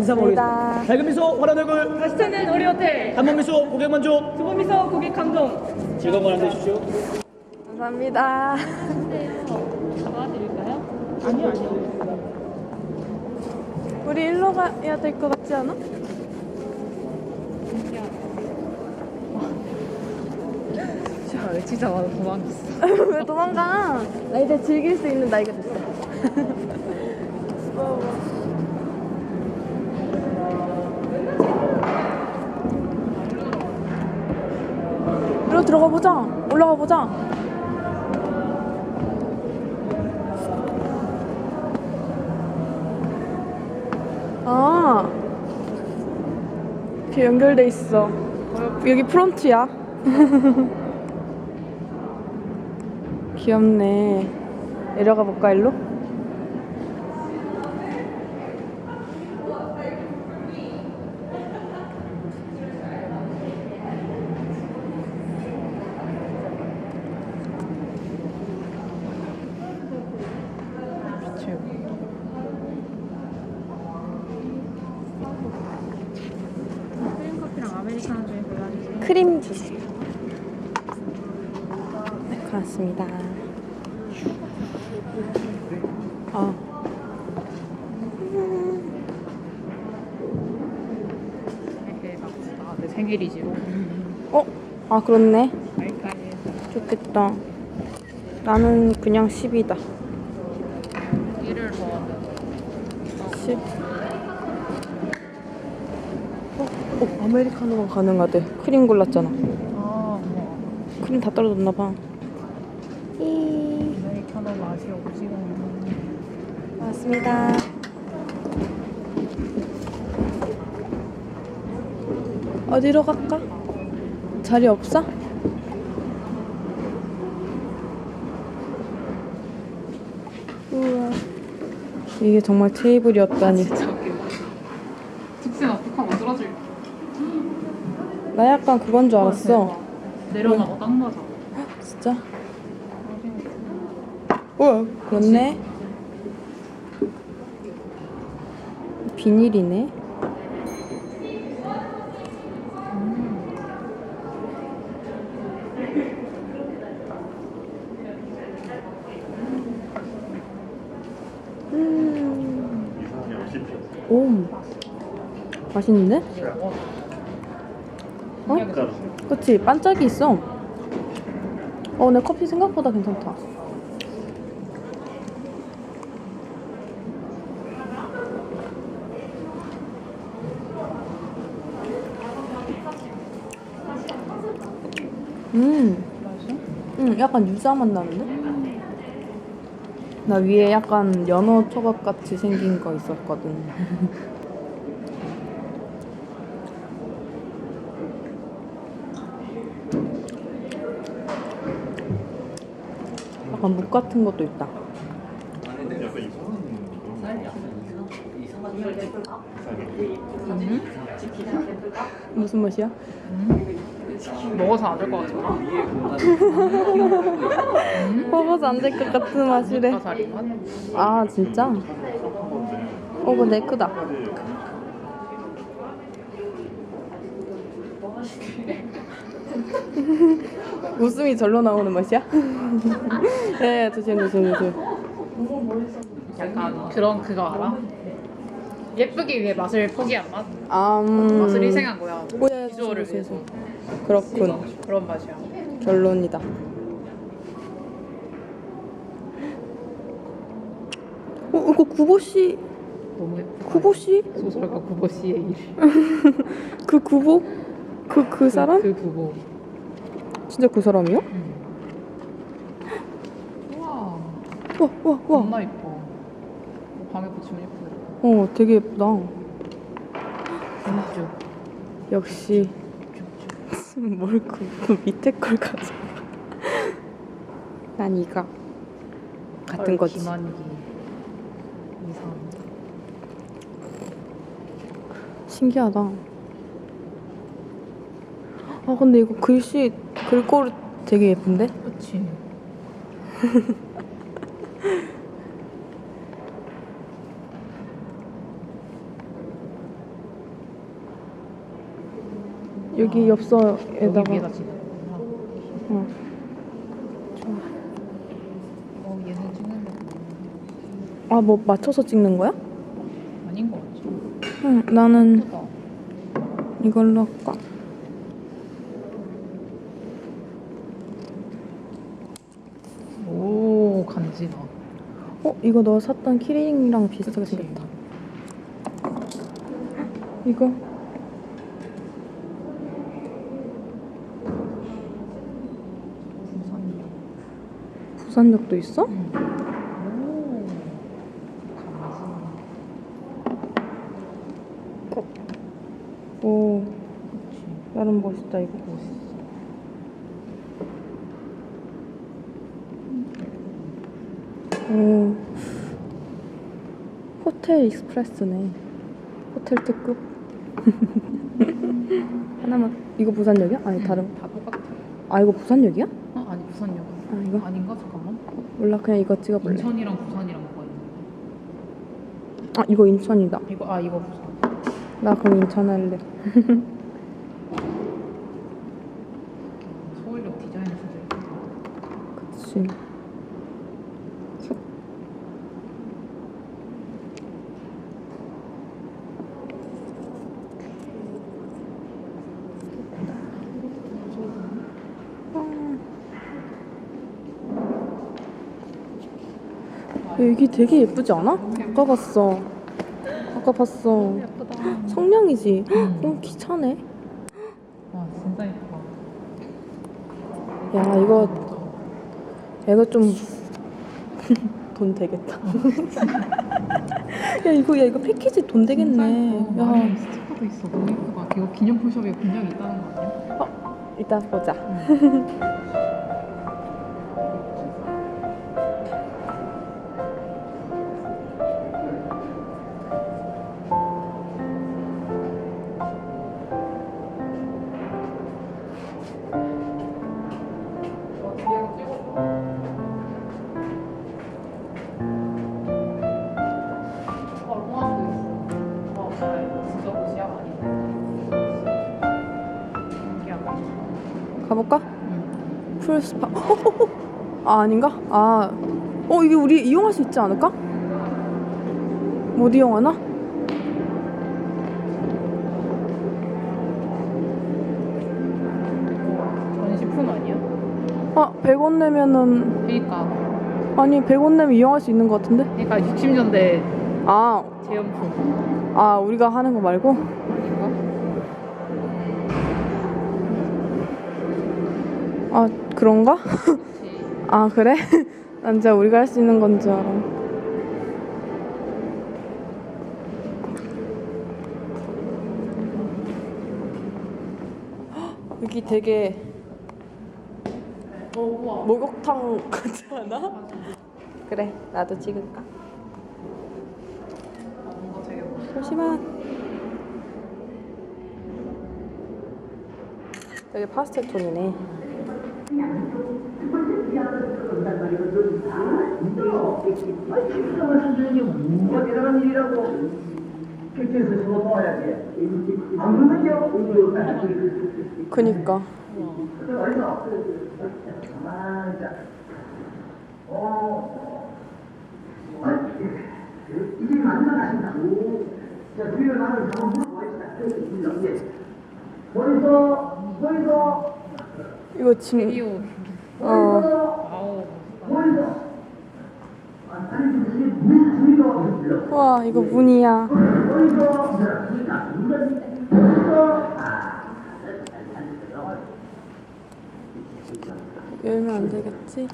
인사드립니다. 밝은 미소 환한 얼굴 다시 찾는 우리 호텔. 단문 미소 고객 만족. 두부미소 고객 감동. 즐거운 밤 되십시오. 감사합니다. 아니요 아니요 우리 일로 가야 될 것 같지 않아? 진짜 진짜 와서 도망갔어 왜 도망가? 나 이제 즐길 수 있는 나이가 됐어. 일로 들어가 보자. 올라가 보자. 이렇게 연결돼 있어. 여기 프론트야. 귀엽네. 내려가 볼까 일로? 크림 커피랑 아메리카노 중에 골라주세요 크림 주세요. 네, 고맙습니다. 어. 네 맞다 내 생일이지 어? 아, 그렇네. 좋겠다. 나는 그냥 10이다. 일을 더 10. 어, 어, 아메리카노가 가능하대. 크림 골랐잖아. 아, 뭐 크림 다 떨어졌나 봐. 이. 아메리카노 맛이 오지가 맞습니다. 어디로 갈까? 자리 없어? 우와. 이게 정말 테이블이었다니. 직선 어떡하면 쓰러질 나 약간 그건 줄 알았어. 내려놔봐 딱 맞아 진짜? 우와. 그렇네. 비닐이네. 음. 오, 맛있는데? 어? 그치, 반짝이 있어. 어, 내 커피 생각보다 괜찮다. 음, 음, 약간 유자 맛 나는데? 나 위에 약간 연어 초밥 같이 생긴 거 있었거든. 약간 묵 같은 것도 있다. 무슨 맛이야? 먹어서 안 될 것 같아 먹어서 안 될 것 같은 맛이래. 맛? 아 진짜? 어, 그거 내 크다. 웃음이 절로 나오는 맛이야? 예, 예, 조심, 조심, 조심. 약간 그런 그거 알아? 예쁘기 위해 맛을 포기한 맛? 아, 음. 맛을 희생한 거야 뭐야, 비주얼을 조심, 조심. 위해서 그렇군. 그런 맛이야 결론이다. 어, 이거 구보씨, 너무 구보씨? 소설가 구보 씨의 일 그 구보? 그, 그 사람? 그 구보 진짜 그 사람이요? 우와 와, 와, 와. 겁나 예뻐 방에 붙이면 예쁘겠다 어, 되게 예쁘다. 역시 뭘 그, 그 밑에 걸 가져. 난 이가 같은 거지. 김한기 이상합니다. 신기하다. 아 근데 이거 글씨 글꼴 되게 예쁜데? 그치. 여기 엽서에다가 여기 위에다 지금. 어. 어 얘는 찍는데 아 뭐 맞춰서 찍는 거야? 아닌 거 같지? 응 나는 예쁘다. 이걸로 할까? 오 간지나. 어 이거 너 샀던 키링이랑 비슷하게 그치. 생겼다. 이거 부산이야. 부산역도 있어? 응. 오 그치. 나름 멋있다 이거. 멋있어. 오 호텔 익스프레스네. 호텔 특급. 하나만 이거 부산역이야? 아니 다른. 아 이거 부산역이야? 어 아니 부산역. 아 이거 아닌가 잠깐만. 몰라 그냥 이거 찍어볼래. 인천이랑 부산이랑 뭐가 있는데? 아 이거 인천이다. 이거 아 이거 부산. 나 그럼 인천 할래. 서울역 디자인 예쁘다. 그치. 여기 되게 예쁘지 않아? 아까 봤어. 아까 봤어. 예쁘다. 성냥이지? 응. 너무 귀찮네. 와 진짜 예쁘다. 야 이거 이거 좀 돈 되겠다. 야 이거 야 이거 패키지 돈 되겠네. 야야 스티커도 있어. 너무 예쁘다. 이거 기념품숍에 분명히 있다는 거 아니야? 이따 보자. 가볼까? 풀 스파. 아 아닌가? 아. 어 이게 우리 이용할 수 있지 않을까? 못 이용하나? 전시품 아니야? 아 100원 내면은 그러니까 아니 100원 내면 이용할 수 있는 것 같은데? 그러니까 60년대 아, 제형품 아 우리가 하는 거 말고? 아닌가? 아 그런가? 아 그래? 난 진짜 우리가 할 수 있는 건 줄 알아. 헉, 여기 되게. 목욕탕 같지 않아? 그래 나도 찍을까? 뭔가 되게 멋있어. 잠시만. 되게 파스텔 톤이네. 대단한 일이라고 객체에서 서봐야지 안 그러면 이제 그니까. 어디서 가만히 있자. 어. 이게 맞는 아닌가? 자, 뒤로 나는 한번 물어보겠습니다. 예. 머리서, 머리서, 이거 진 드디어 어. 와 이거 문이야. 열면 안 되겠지?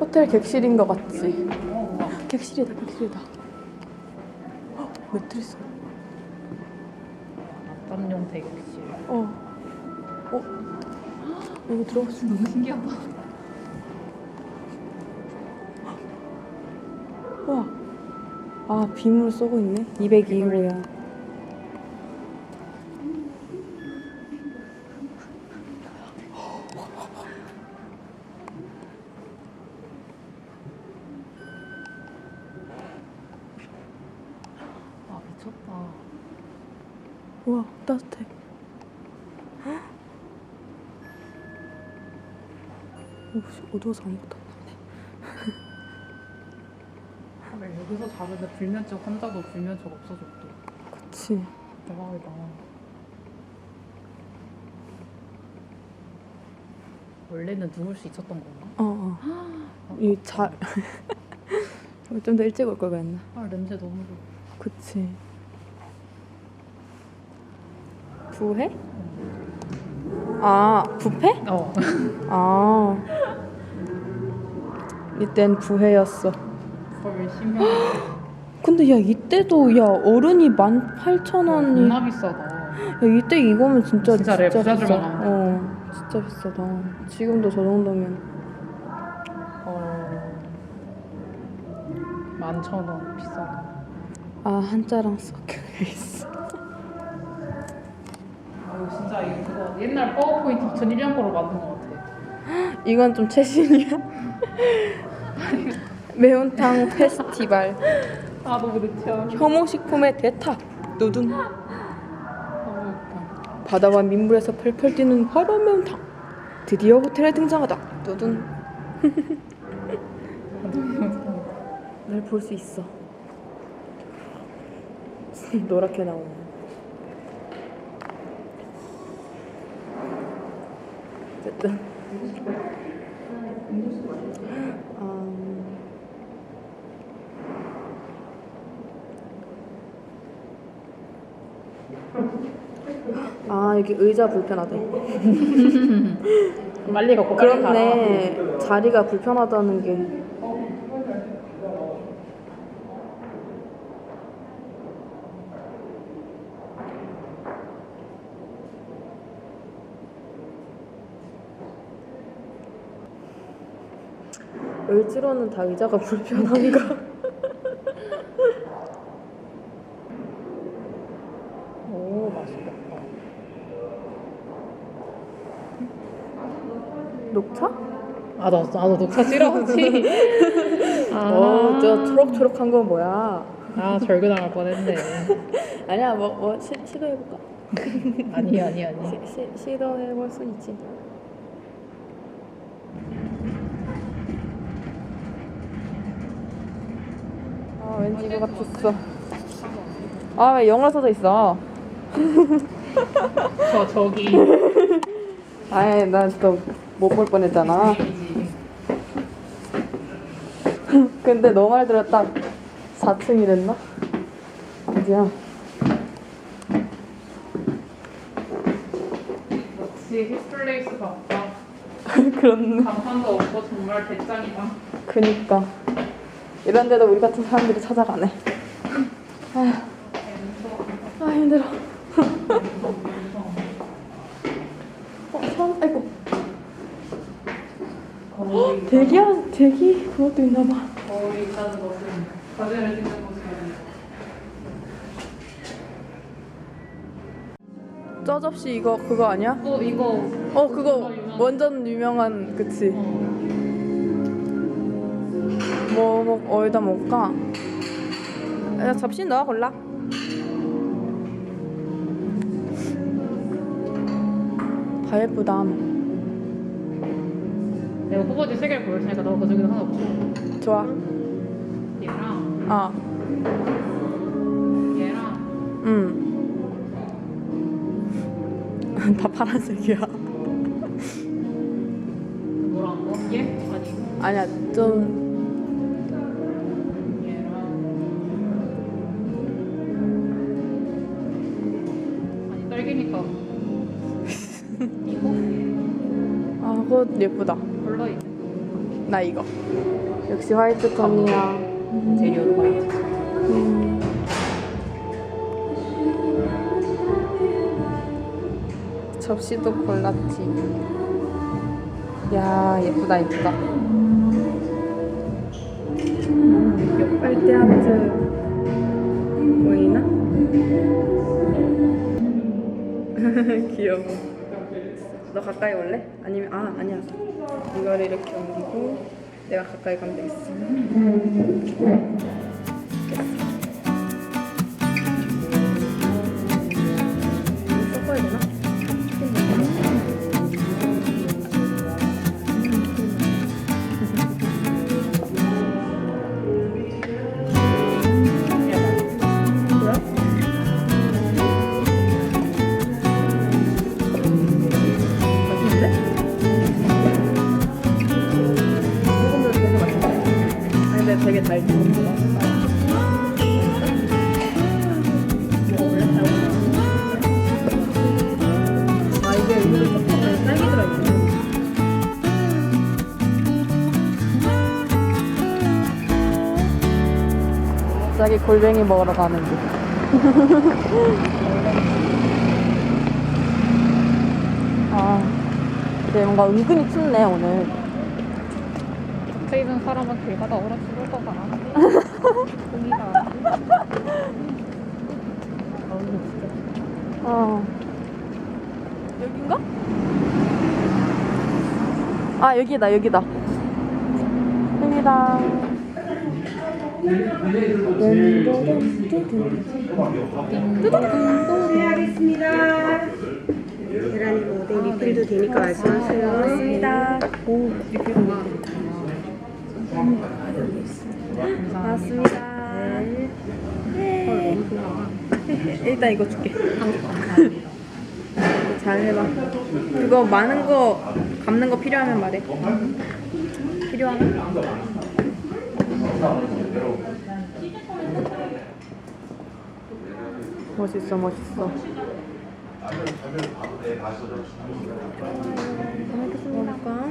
호텔 객실인 것 같지? 객실이다 객실이다. 헉, 매트리스. 남용 대격실 어. 어? 여기 들어갔어. 너무 신기하다 아 빔을 쏘고 있네 202호야 아 미쳤다. 우와 따뜻해 오씨 어두워서 아무것도 안 나오네 왜 여기서 자는데 불면증 환자도 불면증 없어졌대. 그치 대박이다. 원래는 누울 수 있었던 건가? 어어 이잘 좀더 일찍 올 걸 그랬나 아 냄새 너무 좋아. 그치 부회? 아 부패? 어. 아 이땐 심해. 근데 야 이때도 야 어른이 18,000원이 겁나 비싸다. 야 이때 이거면 진짜 진짜 래 부자들만 비싸. 가면 어 진짜 비싸다 지금도 저 정도면 어. 만천 원 비싸다. 아 한자랑 섞여 있어 아 진짜 이거 옛날 파워포인트 2001년 거로 만든 것 같아. 이건 좀 최신이야 매운탕 페스티벌. 아 너무 느티야. 혐오식품의 대타. 웃겨. 바다와 민물에서 펄펄 뛰는 화려한 매운탕. 드디어 호텔에 등장하다. 누둔 날볼 수 있어. 노랗게 나오네. 어쨌든 음, 아 여기 의자 불편하대. 빨리 걷고 빨리 가라. 그렇네. 자리가 불편하다는 게 을지로는 다 의자가 불편한가? 오 맛있겠다. 녹차? 아 나 나도 녹차 싫어하지. 아, 어, 저 초록초록한 건 뭐야? 아 절규당할 뻔했네. 아니야, 뭐, 뭐 시, 시도해볼까? 아니 아니 아니. 시, 시, 시도해볼 수 있지. 왠지 이거 같았어. 아, 왜 영어로 써져 있어? 저 저기. 아이, 나또못 볼 뻔했잖아. 근데 너 말대로 딱 4층이랬나? 어디야? 역시 힙플레이스 같다. 그렇네. 간판도 없고 정말 대짱이다. 그니까. 이런 데도 우리 같은 사람들이 찾아가네. 아휴. 아, 힘들어. 어, 사람, 아이고. 거울이 대기야, 대기 그것도 있나 봐. 거울이 있다는 것은 과제를 찍는 것이 저 접시 이거 그거 아니야? 또 이거 어, 그거 완전 유명한 그치? 뭐, 뭐 어디다 먹을까? 야, 접시 넣어 골라. 다 예쁘다. 내가 후보지 세 개를 보여주니까 너 그중에 하나 없어. 좋아. 얘랑 아, 얘랑 응. 다 파란색이야. 뭐랑 거? 얘? 아니 아니야, 좀 예쁘다. 컬러 있는 나 이거. 역시 화이트 톤이야. 재료로 화이트. 음. 접시도 골랐지. 야, 예쁘다, 예쁘다. 음, 빨대 하트. 보이나? 귀여워. 너 가까이 올래? 아니면 아 아니야. 이거를 이렇게 옮기고 내가 가까이 가면 되겠어. 갑자기 골뱅이 먹으러 가는 중. 아, 근데 뭔가 은근히 춥네 오늘. 갇혀 있는 사람은 길 가다 얼어 죽을 거잖아. 공이다. 어. 여긴가? 아 여기다 여기다. 여기다. 하겠습니다. 계란이고 오뎅 리필도 되니까 말씀하세요. 고맙습니다. 오, 리필 고맙습니다. 네. 일단 이거 줄게. 잘 해봐. 그거 많은 거 감는 거 필요하면 말해. 필요하나? 멋있어, 멋있어. 먹을까?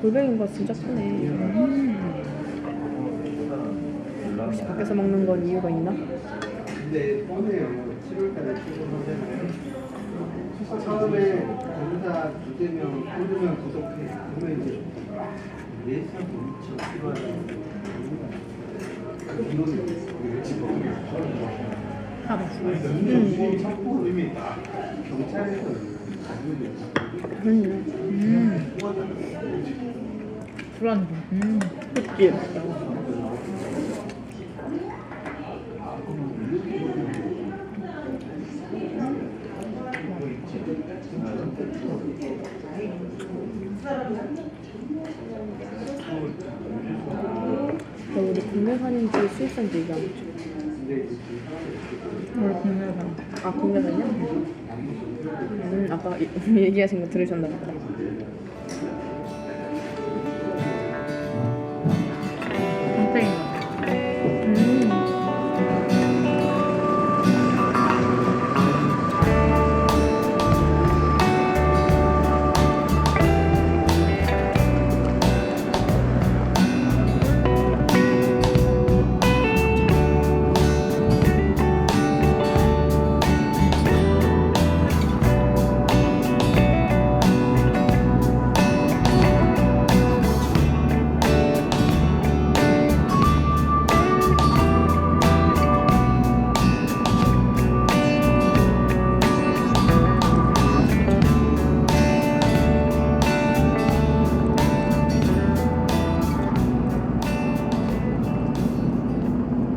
골뱅이가 진짜 크네. 혹시 밖에서 먹는 건 이유가 있나? 처음에 검사 꽂으면 구독해. 그러면 이제 예산 엄청 필요하다는 음. 불안해. 음. 그치? 국내산인지 수입산인지 얘기 안 했지? 우리 국내산. 아, 국내산이야? 음, 아까 이- 얘기하신 거 들으셨나 보다.